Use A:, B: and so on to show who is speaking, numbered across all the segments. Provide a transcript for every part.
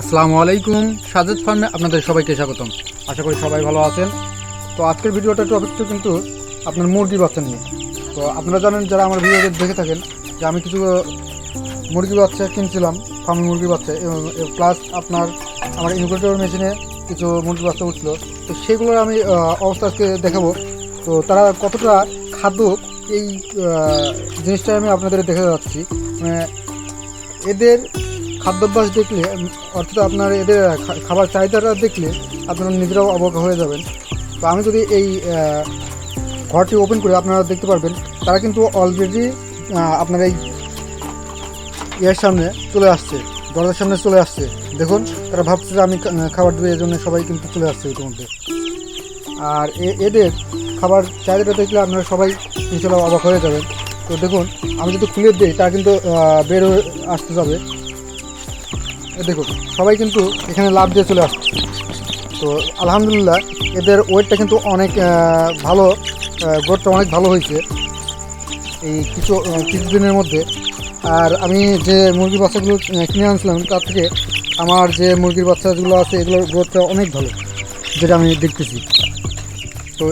A: আসসালামু আলাইকুম। সাজেদ ফার্মে আপনাদের সবাইকে স্বাগতম। আশা করি সবাই ভালো আছেন। তো আজকের ভিডিওটা টপিকটা কিন্তু আপনার মুরগি বাচ্চা নিয়ে। তো আপনারা জানেন, যারা আমার ভিডিও দেখে থাকেন, যে আমি কিছু মুরগি বাচ্চা কিনছিলাম, ফার্মে মুরগি বাচ্চা প্লাস আপনার আমার ইনকিউবেটর মেশিনে কিছু মুরগি বাচ্চা উঠল। তো সেগুলোর আমি অবস্থা আজকে দেখাবো। তো তারা কতটা খাদ্য এই জিনিসটা আমি আপনাদের দেখে যাচ্ছি। মানে এদের খাদ্যাভ্যাস দেখলে অর্থাৎ আপনার এদের খাবার চাহিদাটা দেখলে আপনারা নিজেরাও অবাক হয়ে যাবেন। তো আমি যদি এই ঘরটি ওপেন করে আপনারা দেখতে পারবেন, তারা কিন্তু অলরেডি আপনার এই ইয়ের সামনে চলে আসছে, দরজার সামনে চলে আসছে। দেখুন, তারা ভাবছে যে আমি খাবার দেবো, এই জন্য সবাই কিন্তু চলে আসছে ইতিমধ্যে। আর এদের খাবার চাহিদাটা দেখলে আপনারা সবাই ইনশাল্লাহ অবাক হয়ে যাবেন। তো দেখুন, আমি যদি খুলে দিই তা কিন্তু বের হয়ে আসতে যাবে। দেখুন সবাই কিন্তু এখানে লাভ দিয়ে চলে আসছে। তো আলহামদুলিল্লাহ এদের ওয়েটটা কিন্তু অনেক ভালো গোটটা অনেক ভালো হয়েছে এই কিছু আহ, কিছুদিনের মধ্যে। আর আমি যে মুরগির বাচ্চাগুলো কিনে আনছিলাম তার থেকে আমার যে মুরগির বাচ্চাগুলো আছে এগুলোর গ্রোথটা অনেক ভালো যেটা আমি দেখতেছি। তো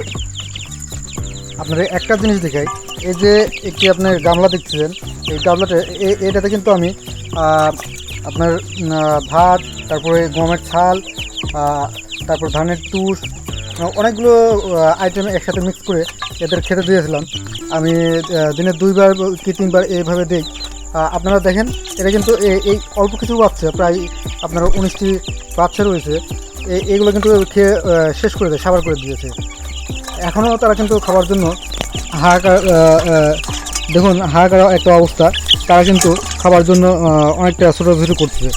A: আপনার একটা জিনিস দেখাই এই যে একটি আপনার গামলা দেখতেছেন এই গামলাটা এটাতে কিন্তু আমি আপনার ভাত, তারপরে গমের ছাল তারপর ধানের তুষ অনেকগুলো আইটেম একসাথে মিক্স করে এদের খেতে দিয়েছিলাম। আমি দিনে দুইবার কি তিনবার এইভাবে দিই। আপনারা দেখেন, এটা কিন্তু এই অল্প কিছু বাচ্চা, প্রায় আপনার উনিশটি বাচ্চা রয়েছে। এগুলো কিন্তু খেয়ে শেষ করে দেয় সাবার করে দিয়েছে। এখনও তারা কিন্তু খাওয়ার জন্য হাহাকার দেখুন, হাহাকার একটা অবস্থা। তারা কিন্তু খাবার জন্য অনেকটা ছোটাছুটি করছে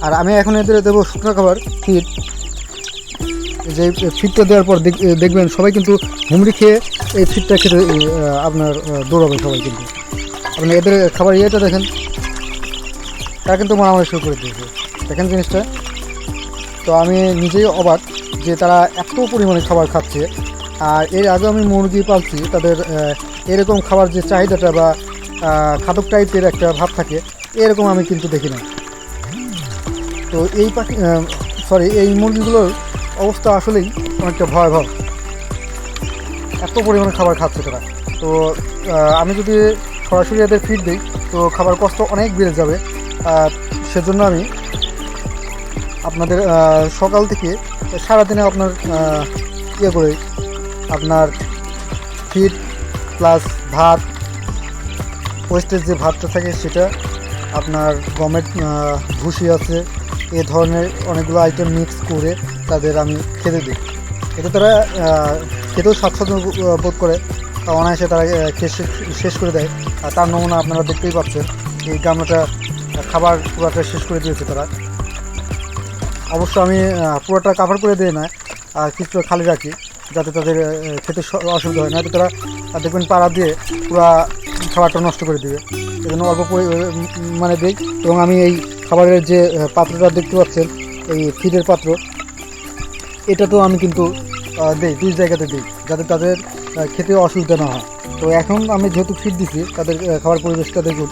A: আর আমি এখন এদের দেবো শুকনো খাবার ফিট যে ফিটটা দেওয়ার পর দেখ- দেখবেন সবাই কিন্তু হুমড়ি খেয়ে এই ফিটটা খেতে আপনার দৌড়াবে সবাই কিন্তু। আপনি এদের খাবার ইয়েটা দেখেন। তারা কিন্তু মারামারি শুরু করে দিয়েছে। দেখেন জিনিসটা। তো আমি নিজেই অবাক যে তারা এত পরিমাণে খাবার খাচ্ছে। আর এর আগে আমি মুরগি পালছি, তাদের এরকম খাবার যে চাহিদাটা বা খাদক টাইপের একটা ভাব থাকে, এরকম আমি কিন্তু দেখি না তো এই পাখি সরি এই মুরগিগুলোর অবস্থা আসলেই অনেকটা ভয়াবহ। এত পরিমাণে খাবার খাচ্ছে তারা। তো আমি যদি সরাসরি এদের ফিড দিই, তো খাবার কষ্ট অনেক বেড়ে যাবে। সেজন্য আমি আপনাদের সকাল থেকে সারাদিনে আপনার ইয়ে করে আপনার ফিড প্লাস ভাত ওয়েস্টের যে ভাতটা থাকে সেটা আপনার গমের ভুসি আছে, এ ধরনের অনেকগুলো আইটেম মিক্স করে তাদের আমি খেতে দিই। এতে তারা খেতেও স্বাচ্ছন্দ্য বোধ- করে। অনায়াসে তারা খেয়ে শেষ- করে দেয়। আর তার নমুনা আপনারা দেখতেই পাচ্ছেন, এই গামলাটা খাবার পুরোটা শেষ করে দিয়েছে তারা। অবশ্য আমি পুরোটা কাভার করে দিই না, আর কিছুটা খালি রাখি, যাতে তাদের খেতে অসুবিধা হয় না। তারা দেখবেন পাড়া দিয়ে পুরো খাবারটা নষ্ট করে দিবে। এই জন্য অল্প মানে দিই। এবং আমি এই খাবারের যে পাত্রটা দেখতে পাচ্ছেন, এই ফিডের পাত্র, এটা তো আমি কিন্তু দিই, দুই জায়গাতে দিই, যাতে তাদের খেতে অসুবিধা না হয়। তো এখন আমি যেহেতু ফিড দিছি, তাদের খাবার পরিবেশটা দেখুন,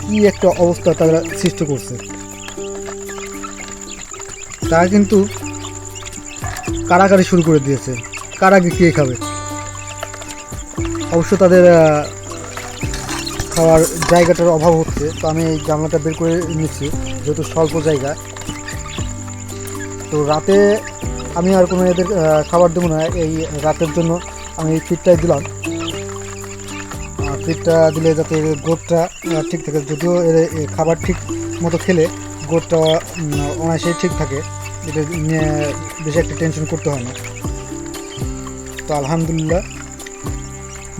A: কী একটা অবস্থা তারা সৃষ্টি করছে। তারা কিন্তু কারাকারি শুরু করে দিয়েছে। কারা কে খাবে? অবশ্য তাদের খাওয়ার জায়গাটার অভাব হচ্ছে, তো আমি এই গামলাটা বের করে নিচ্ছি, যেহেতু স্বল্প জায়গা। তো রাতে আমি আর কোনো এদের খাবার দেবো না, এই রাতের জন্য আমি এই ফিটটাই দিলাম। ফিটটা দিলে যাতে গোটটা ঠিক থাকে, যদিও এর খাবার ঠিক মতো খেলে গোটটা অনায়াসেই ঠিক থাকে এটা নিয়ে বেশি একটা টেনশন করতে হয় না। তো আলহামদুলিল্লাহ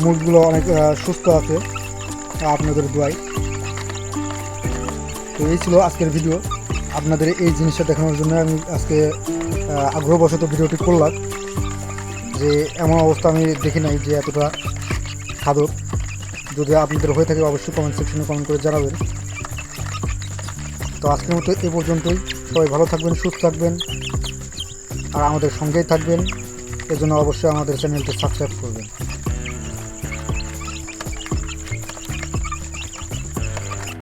A: মুরগিগুলো অনেক সুস্থ আছে। আপনাদের দোয়াই। তো এই ছিল আজকের ভিডিও। আপনাদের এই জিনিসটা দেখানোর জন্য আমি আজকে আগ্রহবশত ভিডিওটি করলাম যে এমন অবস্থা আমি দেখি নাই যে এতটা খাদক যদি আপনাদের হয়ে থাকে অবশ্যই কমেন্ট সেকশনে কমেন্ট করে জানাবেন। তো আজকের মতো এ পর্যন্তই। সবাই ভালো থাকবেন, সুস্থ থাকবেন, আর আমাদের সঙ্গেই থাকবেন। এজন্য অবশ্যই আমাদের চ্যানেলটি সাবস্ক্রাইব করুন